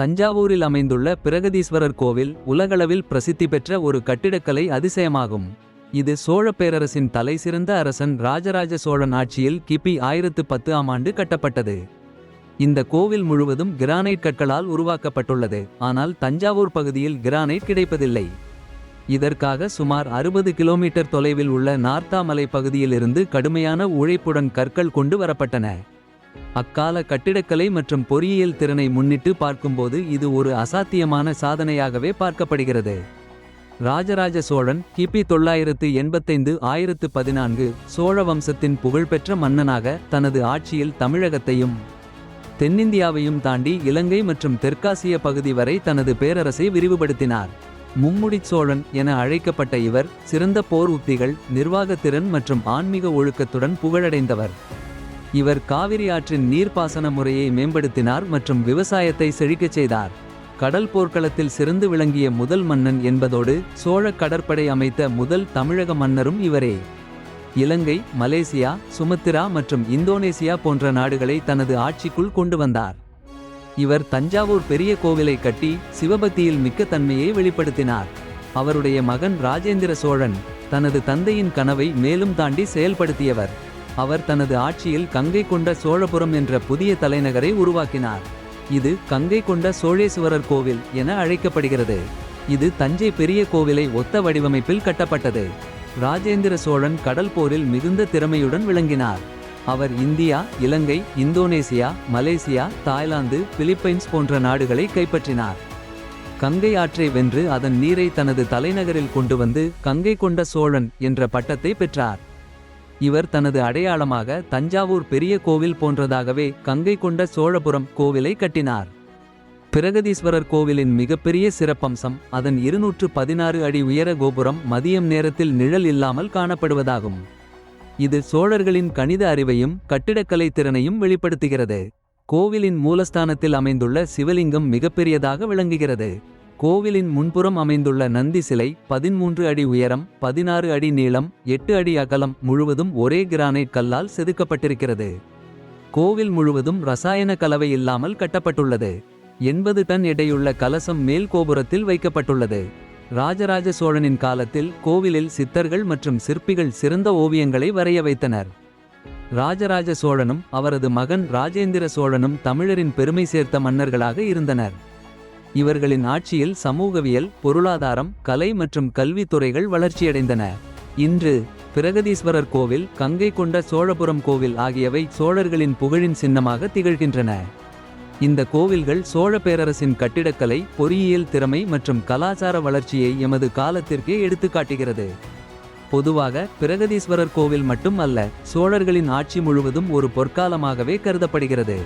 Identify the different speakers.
Speaker 1: தஞ்சாவூரில் அமைந்துள்ள பிரகதீஸ்வரர் கோவில் உலகளவில் பிரசித்தி பெற்ற ஒரு கட்டிடக்கலை அதிசயமாகும். இது சோழ பேரரசின் தலைசிறந்த அரசன் ராஜராஜ சோழன் ஆட்சியில் கிபி ஆயிரத்து பத்து ஆம் ஆண்டு கட்டப்பட்டது. இந்த கோவில் முழுவதும் கிரானைட் கற்களால் உருவாக்கப்பட்டுள்ளது. ஆனால் தஞ்சாவூர் பகுதியில் கிரானைட் கிடைப்பதில்லை. இதற்காக சுமார் அறுபது கிலோமீட்டர் தொலைவில் உள்ள நார்த்தாமலை பகுதியிலிருந்து கடுமையான உழைப்புடன் கற்கள் கொண்டு வரப்பட்டன. அக்கால கட்டிடக்கலை மற்றும் பொறியியல் திறனை முன்னிட்டு பார்க்கும்போது இது ஒரு அசாத்தியமான சாதனையாகவே பார்க்கப்படுகிறது. ராஜராஜ சோழன் கிபி தொள்ளாயிரத்து எண்பத்தைந்து ஆயிரத்து பதினான்கு சோழ வம்சத்தின் புகழ்பெற்ற மன்னனாக தனது ஆட்சியில் தமிழகத்தையும் தென்னிந்தியாவையும் தாண்டி இலங்கை மற்றும் தெற்காசிய பகுதி வரை தனது பேரரசை விரிவுபடுத்தினார். மும்முடிச் சோழன் என அழைக்கப்பட்ட இவர் சிறந்த போர் உத்திகள் நிர்வாகத்திறன் மற்றும் ஆன்மீக ஒழுக்கத்துடன் புகழடைந்தவர். இவர் காவிரி ஆற்றின் நீர்ப்பாசன முறையை மேம்படுத்தினார் மற்றும் விவசாயத்தை செழிக்கச் செய்தார். கடல் போர்க்களத்தில் சிறந்து விளங்கிய முதல் மன்னன் என்பதோடு சோழ கடற்படை அமைத்த முதல் தமிழக மன்னரும் இவரே. இலங்கை மலேசியா சுமத்திரா மற்றும் இந்தோனேசியா போன்ற நாடுகளை தனது ஆட்சிக்குள் கொண்டு வந்தார். இவர் தஞ்சாவூர் பெரிய கோவிலை கட்டி சிவபக்தியில் மிக்க தன்மையை வெளிப்படுத்தினார். அவருடைய மகன் ராஜேந்திர சோழன் தனது தந்தையின் கனவை மேலும் தாண்டி செயல்படுத்தியவர். அவர் தனது ஆட்சியில் கங்கை கொண்ட சோழபுரம் என்ற புதிய தலைநகரை உருவாக்கினார். இது கங்கை கொண்ட சோழேஸ்வரர் கோவில் என அழைக்கப்படுகிறது. இது தஞ்சை பெரிய கோவிலை ஒத்த வடிவமைப்பில் கட்டப்பட்டது. ராஜேந்திர சோழன் கடல் போரில் மிகுந்த திறமையுடன் விளங்கினார். அவர் India Ilangai Indonesia Malaysia Thailand Philippines போன்ற நாடுகளை கைப்பற்றினார். கங்கை ஆற்றை வென்று அதன் நீரை தனது தலைநகரில் கொண்டு வந்து கங்கை கொண்ட சோழன் என்ற பட்டத்தை பெற்றார். இவர் தனது அடையாளமாக தஞ்சாவூர் பெரிய கோவில் போன்றதாகவே கங்கை கொண்ட சோழபுரம் கோவிலை கட்டினார். பிரகதீஸ்வரர் கோவிலின் மிகப்பெரிய சிறப்பம்சம் அதன் இருநூற்று பதினாறு அடி உயர கோபுரம் மதியம் நேரத்தில் நிழல் இல்லாமல் காணப்படுவதாகும். இது சோழர்களின் கணித அறிவையும் கட்டிடக்கலை திறனையும் வெளிப்படுத்துகிறது. கோவிலின் மூலஸ்தானத்தில் அமைந்துள்ள சிவலிங்கம் மிகப்பெரியதாக விளங்குகிறது. கோவிலின் முன்புறம் அமைந்துள்ள நந்தி சிலை பதிமூன்று அடி உயரம் பதினாறு அடி நீளம் எட்டு அடி அகலம் முழுவதும் ஒரே கிரானைட் கல்லால் செதுக்கப்பட்டிருக்கிறது. கோவில் முழுவதும் ரசாயன கலவை இல்லாமல் கட்டப்பட்டுள்ளது. எண்பது டன் எடையுள்ள கலசம் மேல் கோபுரத்தில் வைக்கப்பட்டுள்ளது. ராஜராஜ சோழனின் காலத்தில் கோவிலில் சித்தர்கள் மற்றும் சிற்பிகள் சிறந்த ஓவியங்களை வரைய வைத்தனர். ராஜராஜ சோழனும் அவரது மகன் ராஜேந்திர சோழனும் தமிழரின் பெருமை சேர்த்த மன்னர்களாக இருந்தனர். இவர்களின் ஆட்சியில் சமூகவியல் பொருளாதாரம் கலை மற்றும் கல்வித்துறைகள் வளர்ச்சியடைந்தன. இன்று பிரகதீஸ்வரர் கோவில் கங்கை கொண்ட சோழபுரம் கோவில் ஆகியவை சோழர்களின் புகழின் சின்னமாக திகழ்கின்றன. இந்த கோவில்கள் சோழ பேரரசின் கட்டிடக்கலை பொறியியல் திறமை மற்றும் கலாச்சார வளர்ச்சியை எமது காலத்திற்கே எடுத்துக்காட்டுகிறது பொதுவாக பிரகதீஸ்வரர் கோவில் மட்டும் அல்ல சோழர்களின் ஆட்சி முழுவதும் ஒரு பொற்காலமாகவே கருதப்படுகிறது.